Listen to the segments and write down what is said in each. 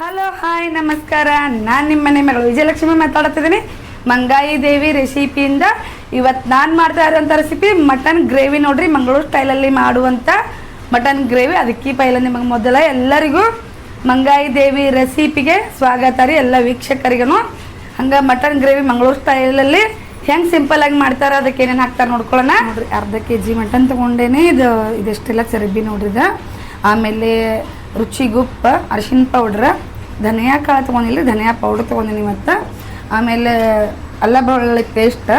Hello hi ನಮಸ್ಕಾರ. ನಾನು ನಿಮ್ಮ ಮನೆ ಮಗಳು ವಿಜಯಲಕ್ಷ್ಮಿ ಮಾತಾಡ್ತಿದ್ದೀನಿ. ಮಂಗಾಯಿ ದೇವಿ ರೆಸಿಪಿಯಿಂದ ಇವತ್ತು ನಾನು ಮಾಡ್ತಾ ಇರೋಂಥ ರೆಸಿಪಿ ಮಟನ್ ಗ್ರೇವಿ ನೋಡ್ರಿ, ಮಂಗಳೂರು ಸ್ಟೈಲಲ್ಲಿ ಮಾಡುವಂಥ ಮಟನ್ ಗ್ರೇವಿ ಅದಕ್ಕೆ ಪೈಲ ನಿಮಗೆ ಮೊದಲ ಎಲ್ಲರಿಗೂ ಮಂಗಾಯಿ ದೇವಿ ರೆಸಿಪಿಗೆ ಸ್ವಾಗತ ರೀ, ಎಲ್ಲ ವೀಕ್ಷಕರಿಗೂ ಹಂಗೆ ಮಟನ್ ಗ್ರೇವಿ ಮಂಗಳೂರು ಸ್ಟೈಲಲ್ಲಿ ಹೆಂಗೆ ಸಿಂಪಲ್ ಆಗಿ ಮಾಡ್ತಾರೆ, ಅದಕ್ಕೆ ಏನೇನು ಹಾಕ್ತಾರೆ ನೋಡ್ಕೊಳ್ಳೋಣ. ನೋಡ್ರಿ, ಅರ್ಧ ಕೆ ಜಿ ಮಟನ್ ತೊಗೊಂಡೇನೆ ಇದು ಇದೆಷ್ಟೆಲ್ಲ ಚರಬಿ ನೋಡ್ರಿ ಇದು. ಆಮೇಲೆ ರುಚಿಗುಪ್ಪ ಅರಿಶಿನ ಪೌಡ್ರ ಧನಿಯಾ ಕಾಳು ತೊಗೊಂಡಿಲ್ಲ ಧನಿಯಾ ಪೌಡ್ರ್ ತೊಗೊಂಡಿನಿ ಮತ್ತು, ಆಮೇಲೆ ಅಲ್ಲ ಬೆಳ್ಳುಳ್ಳಿ ಪೇಸ್ಟ್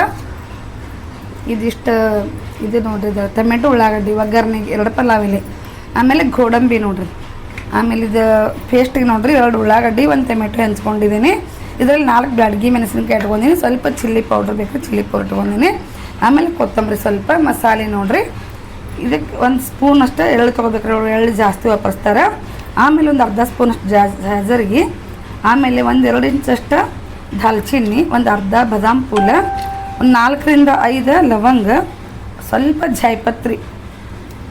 ಇದಿಷ್ಟು, ಇದು ನೋಡ್ರಿ ಇದು ಟೊಮೆಟೊ ಉಳ್ಳಾಗಡ್ಡಿ, ಒಗ್ಗರ್ಣೆಗೆ ಎರಡು ಪಲಾವಿಲಿ ಆಮೇಲೆ ಗೋಡಂಬಿ ನೋಡ್ರಿ. ಆಮೇಲೆ ಇದು ಪೇಸ್ಟಿಗೆ ನೋಡ್ರಿ ಎರಡು ಉಳ್ಳಾಗಡ್ಡಿ, ಒಂದು ಟೊಮೆಟೊ ಹೆಂಚ್ಕೊಂಡಿದ್ದೀನಿ ಇದರಲ್ಲಿ ನಾಲ್ಕು ಬ್ಯಾಡ್ಗಿ ಮೆಣಸಿನ್ಕಾಯಿ ಇಟ್ಕೊಂಡಿನಿ ಸ್ವಲ್ಪ ಚಿಲ್ಲಿ ಪೌಡ್ರ್ ಬೇಕು, ಚಿಲ್ಲಿ ಪೌಡ್ರ್ ಇಟ್ಕೊಂಡಿನಿ ಆಮೇಲೆ ಕೊತ್ತಂಬರಿ ಸ್ವಲ್ಪ ಮಸಾಲೆ ನೋಡ್ರಿ. ಇದಕ್ಕೆ ಒಂದು ಸ್ಪೂನ್ ಅಷ್ಟೇ ಎಳ್ಳು ತೊಗೋಬೇಕ್ರಿ, ಎಳ್ಳು ಜಾಸ್ತಿ ವಾಪರಿಸ್ತಾರೆ ಆಮೇಲೆ ಒಂದು ಅರ್ಧ ಸ್ಪೂನ್ ಜಾಜರಿಗೆ ಆಮೇಲೆ ಒಂದು ಎರಡು ಇಂಚಷ್ಟು ದಾಲ್ಚಿನ್ನಿ ಒಂದು ಅರ್ಧ ಬದಾಮ್ ಪೂಲ ಒಂದು ನಾಲ್ಕರಿಂದ ಐದು ಲವಂಗ, ಸ್ವಲ್ಪ ಜಾಯ್ಪತ್ರಿ,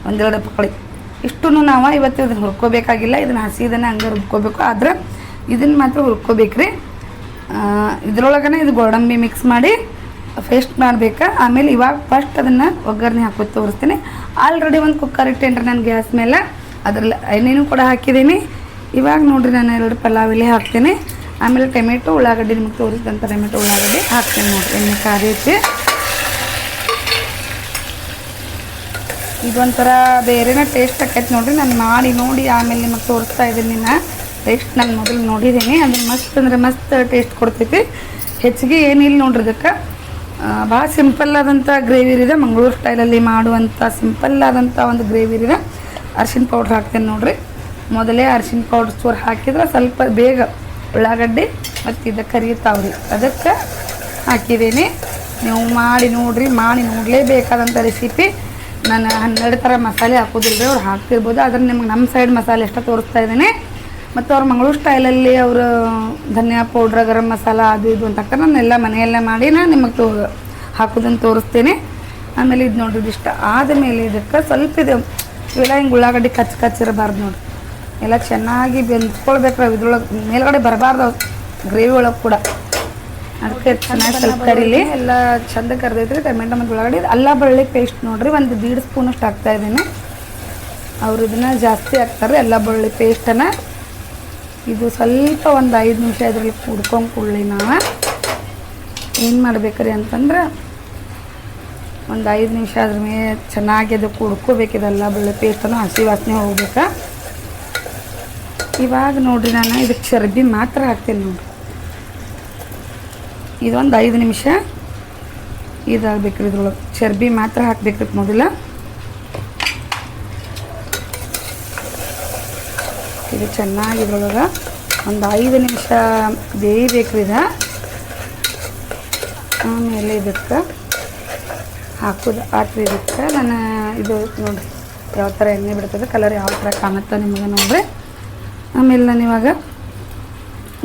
ಒಂದೆರಡು ಪಕಳಿ ಇಷ್ಟು ನಾವು ಇವತ್ತು ಇದನ್ನು ಹುರ್ಕೋಬೇಕಾಗಿಲ್ಲ, ಇದನ್ನು ಹಸಿ ಇದನ್ನು ಹಂಗೆ ರುಬ್ಕೋಬೇಕು. ಆದ್ರೆ ಇದನ್ನು ಮಾತ್ರ ಹುರ್ಕೋಬೇಕ್ರಿ. ಇದ್ರೊಳಗನೆ ಇದು ಗೋಡಂಬಿ ಮಿಕ್ಸ್ ಮಾಡಿ ಫೇಸ್ಟ್ ಮಾಡಬೇಕು. ಆಮೇಲೆ ಇವಾಗ ಫಸ್ಟ್ ಅದನ್ನು ಒಗ್ಗರಣೆ ಹಾಕೋದು ತೋರಿಸ್ತೀನಿ. ಆಲ್ರೆಡಿ ಒಂದು ಕುಕ್ಕರ್ ಇಟ್ಟೇನ್ರಿ ನಾನು ಗ್ಯಾಸ್ ಮೇಲೆ ಅದರಲ್ಲಿ ಎಣ್ಣೆನೂ ಕೂಡ ಹಾಕಿದ್ದೀನಿ. ಇವಾಗ ನೋಡಿರಿ ನಾನು ಎರಡು ಪಲಾವ್ ಇಲ್ಲಿ ಹಾಕ್ತೀನಿ. ಆಮೇಲೆ ಟೊಮೆಟೊ ಉಳ್ಳಾಗಡ್ಡಿ ನಿಮಗೆ ತೋರಿಸಿದಂಥ ಟೊಮೆಟೊ ಉಳ್ಳಾಗಡ್ಡಿ ಹಾಕ್ತೀನಿ ನೋಡಿರಿ, ಎಣ್ಣೆ ಕಾದಿಟ್ಟು ಇದೊಂಥರ ಬೇರೆನೇ ಟೇಸ್ಟ್ ಆಕೈತೆ ನೋಡಿರಿ, ನಾನು ಮಾಡಿ ನೋಡಿ ಆಮೇಲೆ ನಿಮಗೆ ತೋರಿಸ್ತಾ ಇದ್ದೀನಿ ನಾ. ಟೇಸ್ಟ್ ನಾನು ಮೊದಲು ನೋಡಿದ್ದೀನಿ ಅದು ಮಸ್ತ್ ಅಂದರೆ ಮಸ್ತ್ ಟೇಸ್ಟ್ ಕೊಡ್ತೈತಿ. ಹೆಚ್ಚಿಗೆ ಏನಿಲ್ಲ ನೋಡಿರಿ ಅದಕ್ಕೆ ಭಾಳ ಸಿಂಪಲ್ ಆದಂಥ ಗ್ರೇವಿ ಮಂಗಳೂರು ಸ್ಟೈಲಲ್ಲಿ ಮಾಡುವಂಥ ಸಿಂಪಲ್ ಆದಂಥ ಒಂದು ಗ್ರೇವಿ ಇದೆ ಅರ್ಶಿನ ಪೌಡ್ರ್ ಹಾಕ್ತೇನೆ ನೋಡ್ರಿ. ಮೊದಲೇ ಅರ್ಶಿನ ಪೌಡ್ರ್ ಚೂರು ಹಾಕಿದ್ರೆ ಸ್ವಲ್ಪ ಬೇಗ ಉಳ್ಳಾಗಡ್ಡಿ ಮತ್ತು ಇದು ಕರಿತಾವ್ರಿ. ಅದಕ್ಕೆ ಹಾಕಿದ್ದೀನಿ ನೀವು ಮಾಡಿ ನೋಡ್ರಿ, ಮಾಡಿ ನೋಡಲೇಬೇಕಾದಂಥ ರೆಸಿಪಿ ನಾನು ಹನ್ನೆರಡು ಥರ ಮಸಾಲೆ ಹಾಕೋದಿಲ್ಲ ಅವ್ರು ಹಾಕ್ತಿರ್ಬೋದು. ಆದರೆ ನಿಮ್ಗೆ ನಮ್ಮ ಸೈಡ್ ಮಸಾಲೆ ಎಷ್ಟು ತೋರಿಸ್ತಾ ಇದ್ದೀನಿ. ಮತ್ತು ಅವ್ರ ಮಂಗಳೂರು ಸ್ಟೈಲಲ್ಲಿ ಅವರು ಧನಿಯಾ ಪೌಡ್ರ್ ಗರಂ ಮಸಾಲ ಅದು ಇದು ಅಂತ ಹಾಕ್ತಾರೆ. ನಾನು ಎಲ್ಲ ಮನೆಯಲ್ಲೇ ಮಾಡಿ ನಾನು ನಿಮಗೆ ತೋ ಹಾಕೋದನ್ನು ತೋರಿಸ್ತೀನಿ. ಆಮೇಲೆ ಇದು ನೋಡ್ರಿ ಇಷ್ಟ ಆದಮೇಲೆ ಇದಕ್ಕೆ ಸ್ವಲ್ಪ ಇದು ಇವೆಲ್ಲ ಹಿಂಗೆ ಉಳ್ಳಾಗಡ್ಡಿ ಕಚ್ಚಿ ಕಚ್ಚಿರಬಾರ್ದು ನೋಡ್ರಿ. ಎಲ್ಲ ಚೆನ್ನಾಗಿ ಬೆಂದ್ಕೊಳ್ಬೇಕು ಇದ್ರೊಳಗೆ ಮೇಲ್ಗಡೆ ಬರಬಾರ್ದು ಗ್ರೇವಿ ಒಳಗೆ ಕೂಡ. ಅದಕ್ಕೆ ಚೆನ್ನಾಗಿ ಸ್ವಲ್ಪ ಕರೀಲಿ ಎಲ್ಲ ಚಂದ ಕರೆದೈತ್ರಿ, ಟೊಮೆಟೊ ಮತ್ತು ಉಳ್ಳಾಗಡ್ಡಿ. ಅಲ್ಲ ಬೆಳ್ಳಿ ಪೇಸ್ಟ್ ನೋಡಿರಿ, ಒಂದು ದೀಡ್ ಸ್ಪೂನಷ್ಟು ಹಾಕ್ತಾ ಇದ್ದೀನಿ ಅವ್ರು ಇದನ್ನು ಜಾಸ್ತಿ ಹಾಕ್ತಾರೆ ಎಲ್ಲ ಬೆಳ್ಳಿ ಪೇಸ್ಟನ್ನು. ಇದು ಸ್ವಲ್ಪ ಒಂದು ಐದು ನಿಮಿಷ ಇದರಲ್ಲಿ ಕುಡ್ಕೊಂಡು ಕುಳ್ಳಿ ನಾವು. ಏನು ಮಾಡ್ಬೇಕ್ರಿ ಅಂತಂದ್ರೆ ಒಂದು ಐದು ನಿಮಿಷ ಅದ್ರ ಮೇಲೆ ಚೆನ್ನಾಗಿ ಅದು ಕುಡ್ಕೋಬೇಕಿದೆಲ್ಲ ಬೆಳ್ಳಿ ಪೇಸ್ಟನ್ನು, ಹಸಿ ವಾಸನೆ ಹೋಗ್ಬೇಕು? ಇವಾಗ ನೋಡಿರಿ ನಾನು, ಇದಕ್ಕೆ ಚರ್ಬಿ ಮಾತ್ರ ಹಾಕ್ತೀನಿ ನೋಡ್ರಿ. ಇದೊಂದು ಐದು ನಿಮಿಷ ಇದಾಗಬೇಕ್ರಿ ಇದ್ರೊಳಗೆ. ಚರ್ಬಿ ಮಾತ್ರ ಹಾಕ್ಬೇಕ್ರಿ ಮೊದಲ. ಇದು ಚೆನ್ನಾಗಿ ಇದ್ರೊಳಗೆ ಒಂದು ಐದು ನಿಮಿಷ ಬೇಯಬೇಕ್ರಿ ಇದು ಆಮೇಲೆ ಇದಕ್ಕೆ ಹಾಕೋದು ಆತ್ರಿ ಇದಕ್ಕೆ ನಾನು ಇದು ನೋಡಿರಿ, ಯಾವ ಥರ ಎಣ್ಣೆ ಬಿಡ್ತದೆ ಕಲರ್ ಯಾವ ಥರ ಕಾಣುತ್ತೆ ನಿಮಗೆ ನೋಡ್ರಿ. ಆಮೇಲೆ ನಾನು ಇವಾಗ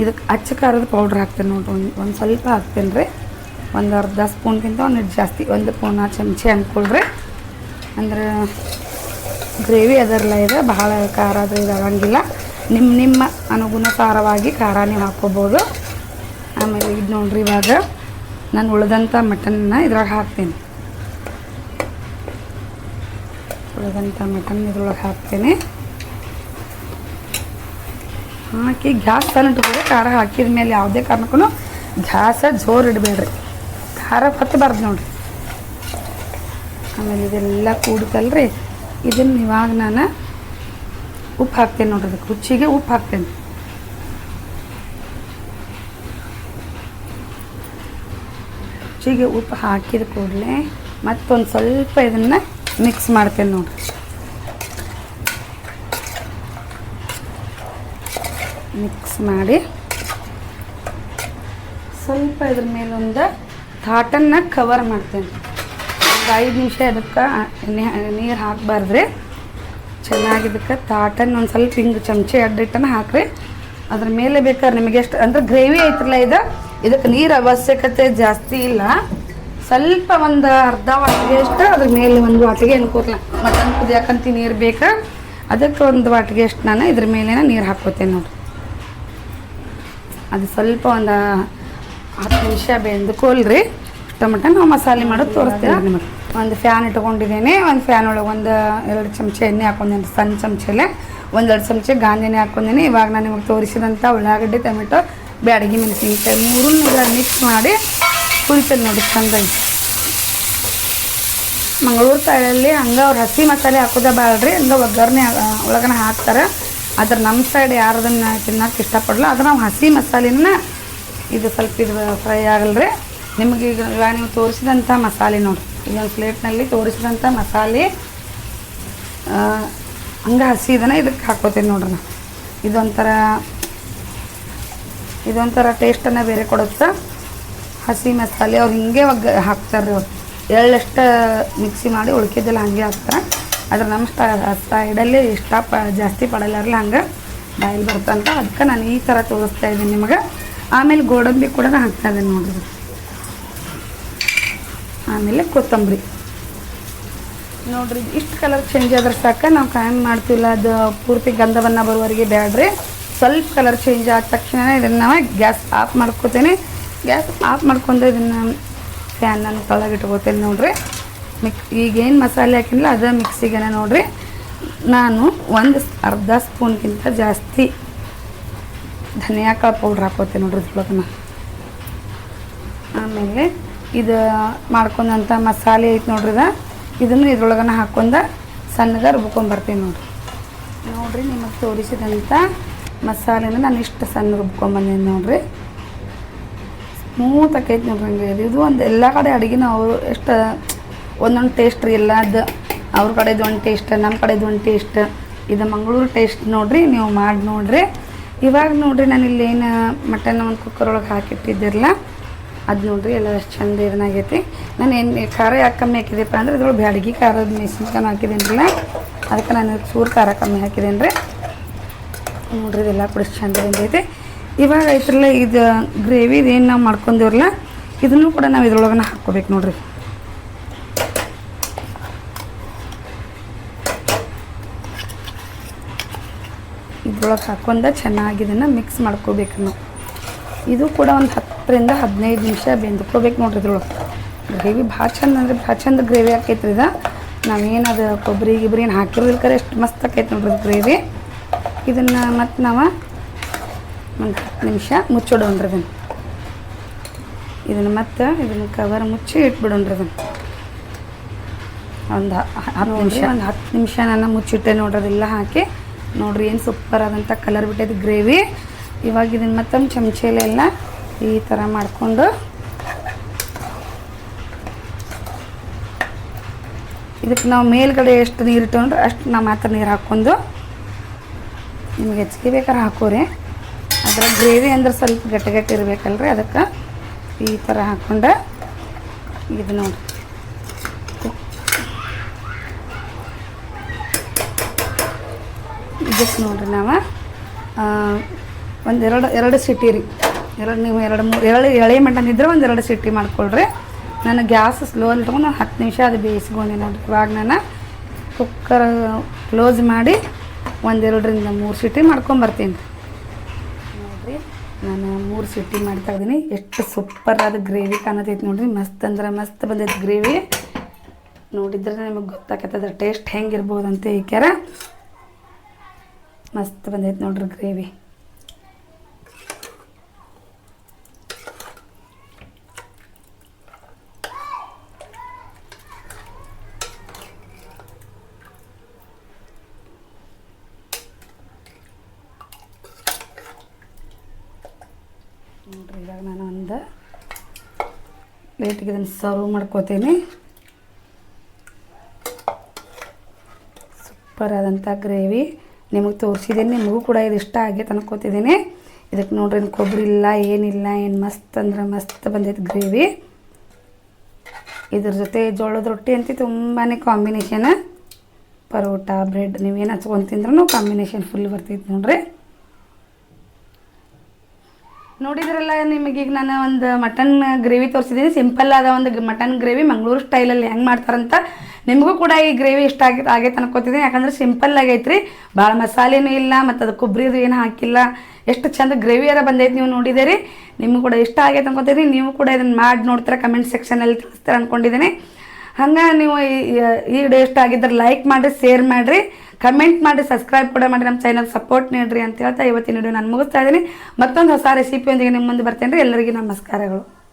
ಇದಕ್ಕೆ ಅಚ್ಚ ಖಾರದ ಪೌಡ್ರ್ ಹಾಕ್ತೇನೆ ನೋಡ್ರಿ, ಒಂದು ಒಂದು ಸ್ವಲ್ಪ ಹಾಕ್ತೇನೆ ರೀ. ಒಂದು ಅರ್ಧ ಸ್ಪೂನ್ಗಿಂತ ಒಂದು ಜಾಸ್ತಿ, ಒಂದು ಪೂನ ಚಮಚೆ ಅಂದ್ಕೊಳ್ರಿ ಅಂದ್ರೆ ಗ್ರೇವಿ ಅದರಲ್ಲ ಇದೆ, ಬಹಳ ಖಾರ ಅದು ಇದಾಗಂಗಿಲ್ಲ. ನಿಮ್ಮ ನಿಮ್ಮ ಅನುಗುಣಸಾರವಾಗಿ ಖಾರ ನೀವು ಹಾಕ್ಕೋಬೋದು ಆಮೇಲೆ ಇದು ನೋಡ್ರಿ ಇವಾಗ, ನಾನು ಉಳಿದಂಥ ಮಟನ್ನ ಇದ್ರಾಗ ಹಾಕ್ತೀನಿ. ಉಳಿದಂಥ ಮಟನ್ ಇದ್ರೊಳಗೆ ಹಾಕ್ತೇನೆ. ಹಾಕಿ ಗ್ಯಾಸ್ ಇಟ್ಕೊಳ್ಳಿ ಖಾರ ಹಾಕಿದ ಮೇಲೆ ಯಾವುದೇ ಕಾರಣಕ್ಕೂ ಗ್ಯಾಸ ಜೋರು ಇಡಬೇಡ್ರಿ. ಖಾರ ಹತ್ತಬಾರ್ದು ನೋಡ್ರಿ. ಆಮೇಲೆ ಇದೆಲ್ಲ ಕೂಡುತ್ತಲ್ರಿ ಇದನ್ನು ಇವಾಗ ನಾನು ಉಪ್ಪು ಹಾಕ್ತೇನೆ ನೋಡ್ರಿ ಅದಕ್ಕೆ. ರುಚಿಗೆ ಉಪ್ಪು ಹಾಕ್ತೇನೆ. ರುಚಿಗೆ ಉಪ್ಪು ಹಾಕಿದ ಕೂಡಲೇ ಮತ್ತೊಂದು ಸ್ವಲ್ಪ ಇದನ್ನು ಮಿಕ್ಸ್ ಮಾಡ್ತೇನೆ ನೋಡಿರಿ ಮಿಕ್ಸ್ ಮಾಡಿ. ಸ್ವಲ್ಪ ಇದ್ರ ಮೇಲೊಂದು ತಾಟನ್ನು ಕವರ್ ಮಾಡ್ತೇನೆ. ಒಂದು ಐದು ನಿಮಿಷ ಅದಕ್ಕೆ ನೀರು ಹಾಕಬಾರ್ದ್ರಿ. ಚೆನ್ನಾಗಿ ಇದಕ್ಕೆ ತಾಟನ್ನು ಒಂದು ಸ್ವಲ್ಪ ಹಿಂಗೆ ಚಮಚೆ ಅಡ್ಡಿಟ್ಟನ್ನು ಹಾಕ್ರಿ. ಅದ್ರ ಮೇಲೆ ಬೇಕಾದ್ರೆ ನಿಮಗೆ ಎಷ್ಟು ಅಂದ್ರೆ ಗ್ರೇವಿ ಐತ್ರಲ್ಲ ಇದು. ಇದಕ್ಕೆ ನೀರು ಅವಶ್ಯಕತೆ ಜಾಸ್ತಿ ಇಲ್ಲ. ಸ್ವಲ್ಪ ಒಂದು ಅರ್ಧ ವಾಟಿಗೆ ಅಷ್ಟು ಅದ್ರ ಮೇಲೆ ಒಂದು ವಾಟಿಗೆ ಅನ್ಕೋರ್ಲ ಮಟನ್ ಕುದಿಯಾಕಂತ ನೀರು ಬೇಕಾ. ಅದಕ್ಕೆ ಒಂದು ವಾಟಿಗೆ ಅಷ್ಟು ನಾನು ಇದ್ರ ಮೇಲೆ ನೀರು ಹಾಕೋತೇನೆ ನೋಡಿರಿ. ಅದು ಸ್ವಲ್ಪ ಒಂದು ಹತ್ತು ನಿಮಿಷ ಬೆಂದ್ಕೊಳ್ರಿ. ಟೊಮಟ ನಾವು ಮಸಾಲೆ ಮಾಡೋದು ತೋರಿಸ್ತೀವಿ ನಿಮಗೆ ಒಂದು ಫ್ಯಾನ್ ಇಟ್ಕೊಂಡಿದ್ದೇನೆ. ಒಂದು ಫ್ಯಾನ್ ಒಳಗೆ ಒಂದು ಎರಡು ಚಮಚ ಎಣ್ಣೆ ಹಾಕೊಂಡೇನೆ ಸಣ್ಣ ಚಮಚಲ್ಲೇ ಒಂದೆರಡು ಚಮಚ ಗಾಂಜೆನೆ ಹಾಕೊಂಡೇನೆ ಇವಾಗ ನಾನು ನಿಮಗೆ ತೋರಿಸಿದಂಥ ಉಳ್ಳಾಗಡ್ಡೆ ಟೊಮೆಟೊ ಬ್ಯಾಡಗಿ ಮೆಣಸಿನಕಾಯಿ ಮೂರನ್ನು ಮಿಕ್ಸ್ ಮಾಡಿ ಕುದಿತದೆ ನೋಡಿ ಚಂದಾಗಿ ಮಂಗಳೂರು ಸೈಡಲ್ಲಿ ಹಂಗೆ ಅವ್ರು ಹಸಿ ಮಸಾಲೆ ಹಾಕೋದೇ ಬ್ಯಾಡ್ರಿ, ಹಂಗೆ ಒಗ್ಗರಣೆ ಒಳಗನೆ ಹಾಕ್ತಾರೆ. ಆದ್ರೆ ನಮ್ಮ ಸೈಡ್ ಯಾರು ಅದನ್ನು ತಿನ್ನೋಕೆ ಇಷ್ಟಪಡಲ್ಲ ಆದ್ರೆ ನಾವು ಹಸಿ ಮಸಾಲೆನ ಇದು ಸ್ವಲ್ಪ ಇದು ಫ್ರೈ ಆಗಲ್ರಿ. ನಿಮಗೆ ಈಗ ಇವಾಗ ನೀವು ತೋರಿಸಿದಂಥ ಮಸಾಲೆ ನೋಡಿ ಒಂದು ಪ್ಲೇಟ್ನಲ್ಲಿ ತೋರಿಸಿದಂಥ ಮಸಾಲೆ ಹಂಗೆ ಹಸಿ ಇದನ್ನ ಇದಕ್ಕೆ ಹಾಕೋತೀನಿ ನೋಡ್ರಿ ನಾನು ಇದೊಂಥರ ಇದೊಂಥರ ಟೇಸ್ಟನ್ನು ಬೇರೆ ಕೊಡುತ್ತೆ? ಹಸಿ ಮಸಾಲೆ ಅವ್ರು ಹಿಂಗೆ ಒಗ್ಗ ಹಾಕ್ತಾರೆ ಅವ್ರು. ಎಳ್ಳಷ್ಟು ಮಿಕ್ಸಿ ಮಾಡಿ ಉಳ್ಕಿದ್ದೆಲ್ಲ ಹಾಗೆ ಹಾಕ್ತಾರೆ. ಆದ್ರೆ ನಮ್ಮ ಸ್ಟಾ ಸೈಡಲ್ಲಿ ಇಷ್ಟ ಪ, ಜಾಸ್ತಿ ಪಡಲಾರಲ್ಲ ಹಂಗೆ ಬಾಯಲ್ಲಿ ಬರ್ತಂತ ಅದಕ್ಕೆ ನಾನು ಈ ಥರ ತೋರಿಸ್ತಾ ಇದ್ದೀನಿ ನಿಮಗೆ. ಆಮೇಲೆ ಗೋಡಂಬಿ ಕೂಡ ಹಾಕ್ತಾ ಇದ್ದೀನಿ ನೋಡಿರಿ. ಆಮೇಲೆ ಕೊತ್ತಂಬರಿ. ನೋಡಿರಿ ಇಷ್ಟು ಕಲರ್ ಚೇಂಜ್ ಆದ್ರೆ ಸಾಕ ನಾವು ಕಾಯಂ ಮಾಡ್ತಿಲ್ಲ. ಅದು ಪೂರ್ತಿ ಗಂಧವನ್ನು ಬರುವವರೆಗೆ ಬೇಡ್ರಿ ಸ್ವಲ್ಪ ಕಲರ್ ಚೇಂಜ್ ಆದ ತಕ್ಷಣ ಇದನ್ನು ನಾವು ಗ್ಯಾಸ್ ಆಫ್ ಮಾಡ್ಕೋತೇನೆ. ಗ್ಯಾಸ್ ಆಫ್ ಮಾಡ್ಕೊಂಡು ಇದನ್ನು ಫ್ಯಾನನ್ನು ಕೆಳಗೆ ಇಟ್ಕೋತೇನೆ ನೋಡ್ರಿ. ಮಿಕ್ ಈಗೇನು ಮಸಾಲೆ ಹಾಕಿಲ್ಲ ಅದೇ ಮಿಕ್ಸಿಗೆನ ನೋಡ್ರಿ. ನಾನು ಒಂದು ಅರ್ಧ ಸ್ಪೂನ್ಗಿಂತ ಜಾಸ್ತಿ ಧನಿಯಾ ಕಾಳು ಪೌಡ್ರ್ ಹಾಕೋತೇನೆ ನೋಡ್ರಿ ಇದ್ರೊಳಗೆ ಆಮೇಲೆ ಇದು ಮಾಡ್ಕೊಂಡಂಥ ಮಸಾಲೆ ಐತೆ ನೋಡ್ರಿ ಇದು. ಇದನ್ನು ಇದ್ರೊಳಗನ ಹಾಕೊಂಡ ಸಣ್ಣಗೆ ರುಬ್ಕೊಂಬರ್ತೀನಿ ನೋಡ್ರಿ. ನೋಡ್ರಿ ನಿಮಗೆ ತೋರಿಸಿದಂಥ ಮಸಾಲೆನ ನಾನು ಇಷ್ಟು ಸಣ್ಣ ರುಬ್ಕೊಂಡ್ಬಂದೀನಿ ನೋಡ್ರಿ. ಸ್ಮೂತ್ ಆಕೈತಿ ನೋಡ್ರಿ ಹಂಗೆ ಇದು. ಒಂದು ಎಲ್ಲ ಕಡೆ ಅಡುಗೆನ ಅವರು ಎಷ್ಟು ಒಂದೊಂದು ಟೇಸ್ಟ್ ರೀ, ಎಲ್ಲ ಅದು ಅವ್ರ ಕಡೆದು ಒಂದು ಟೇಸ್ಟ್ ನಮ್ಮ ಕಡೆದು ಒಂದು ಟೇಸ್ಟ್ ಇದು ಮಂಗಳೂರು ಟೇಸ್ಟ್ ನೋಡ್ರಿ, ನೀವು ಮಾಡಿ ನೋಡ್ರಿ. ಇವಾಗ ನೋಡ್ರಿ ನಾನು ಏನು ಮಟನ್ ಒಂದು ಕುಕ್ಕರ್ ಒಳಗೆ ಹಾಕಿಟ್ಟಿದ್ದಿರಲ್ಲ ಅದು ನೋಡ್ರಿ ಎಲ್ಲ ಎಷ್ಟು ಚಂದ ಏನಾಗೈತಿ ನಾನು ಏನು ಖಾರ ಯಾಕೆ ಕಮ್ಮಿ ಹಾಕಿದೆಪ್ಪ ಅಂದ್ರೆ ಇದ್ರೊಳಗೆ ಬ್ಯಾಡಗಿ ಖಾರದ ಮೆಣಸಿನ್ಕಾಯಿ ಹಾಕಿದೇನಿಲ್ಲ ಅದಕ್ಕೆ ನಾನು ಚೂರು ಖಾರ ಕಮ್ಮಿ ಹಾಕಿದೇನ್ರಿ. ನೋಡ್ರಿ ಇದೆಲ್ಲ ಕೂಡ ಚಂದ ಬಂದೈತೆ. ಇವಾಗ ಐತ್ರಲ್ಲ ಇದು ಗ್ರೇವಿದು ಏನು ನಾವು ಮಾಡ್ಕೊಂಡಿವ್ರಲ್ಲ, ಇದನ್ನು ಕೂಡ ನಾವು ಇದ್ರೊಳಗನ ಹಾಕ್ಕೋಬೇಕು ನೋಡ್ರಿ. ಇದ್ರೊಳಗೆ ಹಾಕೊಂಡ ಚೆನ್ನಾಗಿ ಇದನ್ನು ಮಿಕ್ಸ್ ಮಾಡ್ಕೋಬೇಕು ನಾವು. ಇದು ಕೂಡ ಒಂದು ಹತ್ತರಿಂದ ಹದಿನೈದು ನಿಮಿಷ ಬೆಂದ್ಕೋಬೇಕು ನೋಡ್ರಿ ಇದ್ರೊಳಗೆ. ಗ್ರೇವಿ ಭಾಳ ಚಂದ ಅಂದ್ರೆ ಭಾಳ ಚಂದ ಗ್ರೇವಿ ಆಕೈತ್ರಿ ಇದು. ನಾವೇನು ಅದು ಕೊಬ್ಬರಿ ಗಿಬ್ರಿ ಏನು ಹಾಕಿರೋದಿಲ್ಕರೆ ಎಷ್ಟು ಮಸ್ತ್ ಆಕೈತೆ ನೋಡ್ರಿ ಗ್ರೇವಿ. ಇದನ್ನು ಮತ್ತು ನಾವು ಒಂದು ಹತ್ತು ನಿಮಿಷ ಮುಚ್ಚಿಡೋಣ್ರಿ ಅದನ್ನು ಇದನ್ನು ಮತ್ತೆ ಇದನ್ನು ಕವರ್ ಮುಚ್ಚಿ ಇಟ್ಬಿಡೋಣ್ರಿ ಅದನ್ನು ಒಂದು ಹತ್ತು ನಿಮಿಷ. ಒಂದು ಹತ್ತು ನಿಮಿಷ ನಾನು ಮುಚ್ಚಿಟ್ಟೆ ನೋಡ್ರಿ ಅದೆಲ್ಲ ಹಾಕಿ. ನೋಡ್ರಿ ಏನು ಸೂಪರ್ ಆದಂಥ ಕಲರ್ ಬಿಟ್ಟೈತೆ ಗ್ರೇವಿ ಇವಾಗ ಇದನ್ನು ಮತ್ತೊಂದು ಚಮಚೆಲೆಲ್ಲ ಈ ಥರ ಮಾಡಿಕೊಂಡು. ಇದಕ್ಕೆ ನಾವು ಮೇಲ್ಗಡೆ ಎಷ್ಟು ನೀರು ಇಟ್ಟು ಅಷ್ಟು ನಾವು ಮಾತ್ರ ನೀರು ಹಾಕ್ಕೊಂಡು. ನಿಮ್ಗೆ ಹೆಚ್ಚಿಗೆ ಬೇಕಾದ್ರೆ ಹಾಕೋರಿ. ಅದ್ರ ಗ್ರೇವಿ ಅಂದ್ರೆ ಸ್ವಲ್ಪ ಗಟ್ಟಿ ಗಟ್ಟಿ ಇರಬೇಕಲ್ರಿ? ಅದಕ್ಕೆ ಈ ಥರ ಹಾಕ್ಕೊಂಡು ಇದು ನೋಡಿ. ಇದಕ್ಕೆ ನೋಡಿರಿ ನಾವು ಒಂದು ಎರಡು ಎರಡು ಸಿಟಿ ರೀ. ಎರಡು, ನೀವು ಎರಡು ಮೂರು ಎರಡು ಎಳೆ ಮಟನ್ ಇದ್ರೆ ಒಂದು ಎರಡು ಸಿಟಿ ಮಾಡ್ಕೊಳ್ರಿ. ನಾನು ಗ್ಯಾಸ್ ಸ್ಲೋ ಅಲ್ಲಿ ತೊಗೊಂಡು ನಾನು ಹತ್ತು ನಿಮಿಷ ಅದು ಬೇಯಿಸ್ಕೊಂಡೆ ನೋಡಿ ಇವಾಗ ನಾನು ಕುಕ್ಕರ್ ಕ್ಲೋಸ್ ಮಾಡಿ ಒಂದೆರಡರಿಂದ ಮೂರು ಸಿಟಿ ಮಾಡ್ಕೊಂಬರ್ತೀನಿ ನಾನು ಮೂರು ಸಿಟಿ ಮಾಡ್ತಾ ಇದ್ದೀನಿ. ಎಷ್ಟು ಸೂಪರ್ ಗ್ರೇವಿ ಕಾಣತೈತಿ ನೋಡ್ರಿ. ಮಸ್ತ್ ಅಂದ್ರೆ ಮಸ್ತ್ ಬಂದೈತಿ ಗ್ರೇವಿ. ನೋಡಿದ್ರೆ ನಿಮಗೆ ಗೊತ್ತಾಗತ್ತದ ಟೇಸ್ಟ್ ಹೆಂಗಿರ್ಬೋದು ಅಂತ ಈಕ್ಯಾರ ಮಸ್ತ್ ಬಂದೈತೆ ನೋಡ್ರಿ ಗ್ರೇವಿ ನೋಡ್ರಿ ಇವಾಗ ನಾನು ಒಂದು ಪ್ಲೇಟಿಗೆ ಇದನ್ನು ಸರ್ವ್ ಮಾಡ್ಕೋತೀನಿ. ಸೂಪರ್ ಆದಂಥ ಗ್ರೇವಿ ನಿಮಗೆ ತೋರಿಸಿದ್ದೀನಿ ನಿಮಗೂ ಕೂಡ ಇದು ಇಷ್ಟ ಆಗೈತೆ ಅನ್ಕೋತಿದ್ದೀನಿ ಇದಕ್ಕೆ ನೋಡ್ರಿ ಕೊಬ್ಬರಿ ಇಲ್ಲ, ಏನಿಲ್ಲ, ಏನು ಮಸ್ತ್ ಅಂದ್ರೆ ಮಸ್ತ್ ಬಂದೈತೆ ಗ್ರೇವಿ ಇದ್ರ ಜೊತೆ ಜೋಳದ ರೊಟ್ಟಿ ಅಂತ ತುಂಬಾ ಕಾಂಬಿನೇಷನ್ ಪರೋಟ ಬ್ರೆಡ್ ನೀವೇನು ಹಚ್ಕೊಂಡು ತಿಂದ್ರೂ ಕಾಂಬಿನೇಷನ್ ಫುಲ್ ಬರ್ತೈತೆ ನೋಡ್ರಿ. ನೋಡಿದ್ರಲ್ಲ ನಿಮಗೀಗ ನಾನು ಒಂದು ಮಟನ್ ಗ್ರೇವಿ ತೋರಿಸಿದ್ದೀನಿ. ಸಿಂಪಲ್ ಆದ ಒಂದು ಮಟನ್ ಗ್ರೇವಿ ಮಂಗಳೂರು ಸ್ಟೈಲಲ್ಲಿ ಹೆಂಗೆ ಮಾಡ್ತಾರಂತ ನಿಮಗೂ ಕೂಡ ಈ ಗ್ರೇವಿ ಇಷ್ಟ ಆಗಿ ಆಗೈತೆ ಅನ್ಕೋತಿದ್ದೀನಿ ಯಾಕಂದ್ರೆ ಸಿಂಪಲ್ ಆಗೈತೆ ರೀ ಭಾಳ ಮಸಾಲೆನೂ ಇಲ್ಲ, ಮತ್ತು ಅದು ಕೊಬ್ಬರಿದು ಏನು ಹಾಕಿಲ್ಲ. ಎಷ್ಟು ಚಂದ ಗ್ರೇವಿ ಎಲ್ಲ ಬಂದೈತೆ ನೀವು ನೋಡಿದ್ದೀರಿ ನಿಮಗೂ ಕೂಡ ಇಷ್ಟ ಆಗೈತೆ ಅನ್ಕೋತೀನಿ ನೀವು ಕೂಡ ಇದನ್ನು ಮಾಡಿ ನೋಡ್ತೀರ, ಕಮೆಂಟ್ ಸೆಕ್ಷನಲ್ಲಿ ತಿಳಿಸ್ತೀರ ಅಂದ್ಕೊಂಡಿದ್ದೀನಿ ಹಂಗೆ ನೀವು ಈ- ವಿಡಿಯೋ ಇಷ್ಟ ಆಗಿದ್ರೆ ಲೈಕ್ ಮಾಡಿರಿ ಶೇರ್ ಮಾಡಿರಿ. ಕಮೆಂಟ್ ಮಾಡಿ ಸಬ್ಸ್ಕ್ರೈಬ್ ಕೂಡ ಮಾಡಿ ನಮ್ಮ ಚಾನಲ್ ಸಪೋರ್ಟ್ ನೀಡ್ರಿ ಅಂತ ಹೇಳ್ತಾ ಇವತ್ತಿನ ವಿಡಿಯೋ ನಾನು ಮುಗಿಸ್ತಾ ಇದ್ದೀನಿ. ಮತ್ತೊಂದು ಹೊಸ ರೆಸಿಪಿಯೊಂದಿಗೆ ನಿಮ್ಮ ಮುಂದೆ ಬರ್ತೇನೆ ರೀ ಎಲ್ಲರಿಗೂ ನಮಸ್ಕಾರಗಳು.